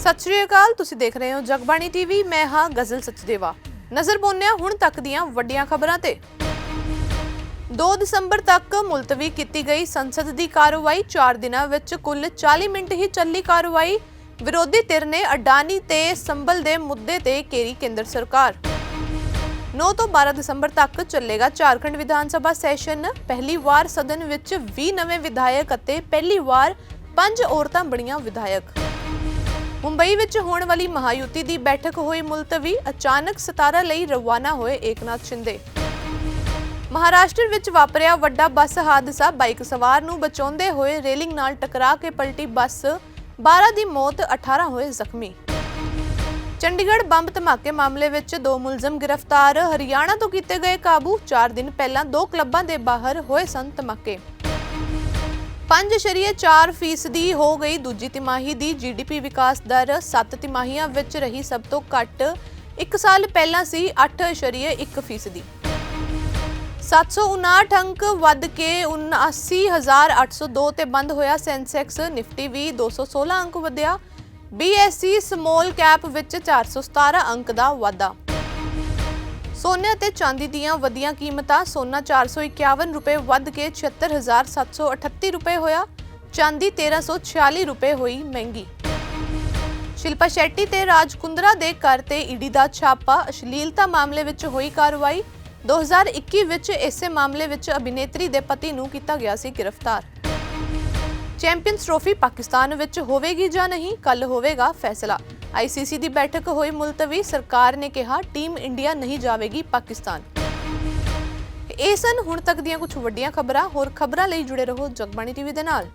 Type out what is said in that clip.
ਸਤਿ ਸ਼੍ਰੀ ਅਕਾਲ, ਤੁਸੀਂ ਦੇਖ ਰਹੇ ਹੋ ਜਗਬਾਣੀ ਟੀਵੀ, ਮੈਂ ਹਾਂ ਗਜ਼ਲ ਸਚਦੇਵਾ। ਨਜ਼ਰ ਪਾਉਂਦੇ ਹੁਣ ਤੱਕ ਦੀਆਂ ਵੱਡੀਆਂ ਖਬਰਾਂ ਤੇ। 2 ਦਸੰਬਰ ਤੱਕ ਮੁਲਤਵੀ ਕੀਤੀ ਗਈ ਸੰਸਦ ਦੀ ਕਾਰਵਾਈ 4 ਦਿਨਾਂ ਵਿੱਚ ਕੁੱਲ 40 ਮਿੰਟ ਹੀ ਚੱਲੀ ਕਾਰਵਾਈ। ਵਿਰੋਧੀ ਧਿਰ ਨੇ ਅਡਾਨੀ ਤੇ ਸੰਭਲ ਦੇ ਮੁੱਦੇ ਤੇ ਕੇਰੀ ਕੇਂਦਰ ਸਰਕਾਰ। 9 ਤੋਂ 12 ਦਸੰਬਰ ਤੱਕ ਚੱਲੇਗਾ ਝਾਰਖੰਡ ਵਿਧਾਨ ਸਭਾ ਸੈਸ਼ਨ। ਪਹਿਲੀ ਵਾਰ ਸਦਨ ਵਿੱਚ 20 ਨਵੇਂ ਵਿਧਾਇਕ ਅਤੇ ਪਹਿਲੀ ਵਾਰ 5 ਔਰਤਾਂ ਬਣੀਆਂ ਵਿਧਾਇਕ। ਮੁੰਬਈ ਵਿੱਚ ਹੋਣ ਵਾਲੀ ਮਹਾਯੁਤੀ ਦੀ ਬੈਠਕ ਹੋਈ ਮੁਲਤਵੀ, ਅਚਾਨਕ ਸਤਾਰਾ ਲਈ ਰਵਾਨਾ ਹੋਏ ਏਕਨਾਥ ਸ਼ਿੰਦੇ। ਮਹਾਰਾਸ਼ਟਰ ਵਿੱਚ ਵਾਪਰਿਆ ਵੱਡਾ ਬੱਸ ਹਾਦਸਾ, ਬਾਈਕ ਸਵਾਰ ਨੂੰ ਬਚਾਉਂਦੇ ਹੋਏ ਰੇਲਿੰਗ ਨਾਲ ਟਕਰਾ ਕੇ ਪਲਟੀ ਬੱਸ 12 ਦੀ ਮੌਤ 18 ਹੋਏ ਜ਼ਖਮੀ। ਚੰਡੀਗੜ੍ਹ ਬੰਬ ਧਮਾਕੇ ਮਾਮਲੇ ਵਿੱਚ ਦੋ ਮੁਲਜ਼ਮ ਗ੍ਰਿਫਤਾਰ, ਹਰਿਆਣਾ ਤੋਂ ਕੀਤੇ ਗਏ ਕਾਬੂ 4 ਦਿਨ ਪਹਿਲਾਂ ਦੋ ਕਲੱਬਾਂ ਦੇ ਬਾਹਰ ਹੋਏ ਸਨ ਧਮਾਕੇ। 5.4 ਫੀਸਦੀ ਹੋ ਗਈ। ਦੂਜੀ ਤਿਮਾਹੀ ਦੀ ਜੀਡੀਪੀ ਵਿਕਾਸ ਦਰ 7 ਤਿਮਾਹੀਆਂ ਵਿੱਚ ਰਹੀ ਸਭ ਤੋਂ ਘੱਟ। 1 ਸਾਲ ਪਹਿਲਾਂ ਸੀ 8.1 ਫੀਸਦੀ। 759 ਅੰਕ ਵੱਧ ਕੇ 79802 ਤੇ ਬੰਦ ਹੋਇਆ ਸੈਂਸੈਕਸ। ਨਿਫਟੀ ਵੀ 216 ਅੰਕ ਵਧਿਆ। BSE ਸਮੋਲ ਕੈਪ ਵਿੱਚ 417 ਅੰਕ ਦਾ ਵਾਧਾ। ਸੋਨੇ ਅਤੇ ਚਾਂਦੀ ਦੀਆਂ ਵਧੀਆਂ ਕੀਮਤਾਂ ਸੋਨਾ 451 ਰੁਪਏ ਵੱਧ ਕੇ 76738 ਰੁਪਏ ਹੋਇਆ। ਚਾਂਦੀ 1346 ਰੁਪਏ ਹੋਈ ਮਹਿੰਗੀ। ਸ਼ਿਲਪਾ ਸ਼ੈੱਟੀ ਤੇ ਰਾਜ ਕੁੰਦਰਾ ਦੇ ਘਰ ਤੇ ਈਡੀ ਦਾ ਛਾਪਾ, ਅਸ਼ਲੀਲਤਾ ਮਾਮਲੇ ਵਿੱਚ ਹੋਈ ਕਾਰਵਾਈ। 2021 ਵਿੱਚ ਇਸੇ ਮਾਮਲੇ ਵਿੱਚ ਅਭਿਨੇਤਰੀ ਦੇ ਪਤੀ ਨੂੰ ਕੀਤਾ ਗਿਆ ਸੀ ਗ੍ਰਿਫਤਾਰ। ਚੈਂਪੀਅਨਸ ਟਰੋਫੀ ਪਾਕਿਸਤਾਨ ਵਿੱਚ ਹੋਵੇਗੀ ਜਾਂ ਨਹੀਂ ਕੱਲ ਹੋਵੇਗਾ ਫੈਸਲਾ। ਆਈਸੀਸੀ ਦੀ ਬੈਠਕ ਹੋਈ ਮੁਲਤਵੀ, ਸਰਕਾਰ ਨੇ ਕਿਹਾ, ਟੀਮ ਇੰਡੀਆ ਨਹੀਂ ਜਾਵੇਗੀ, ਪਾਕਿਸਤਾਨ। ਇਹ ਸਨ ਹੁਣ ਤੱਕ ਦੀਆਂ ਕੁਝ ਵੱਡੀਆਂ ਖਬਰਾਂ। ਹੋਰ ਖਬਰਾਂ ਲਈ ਜੁੜੇ ਰਹੋ ਜਗਬਾਣੀ ਟੀਵੀ ਦੇ ਨਾਲ।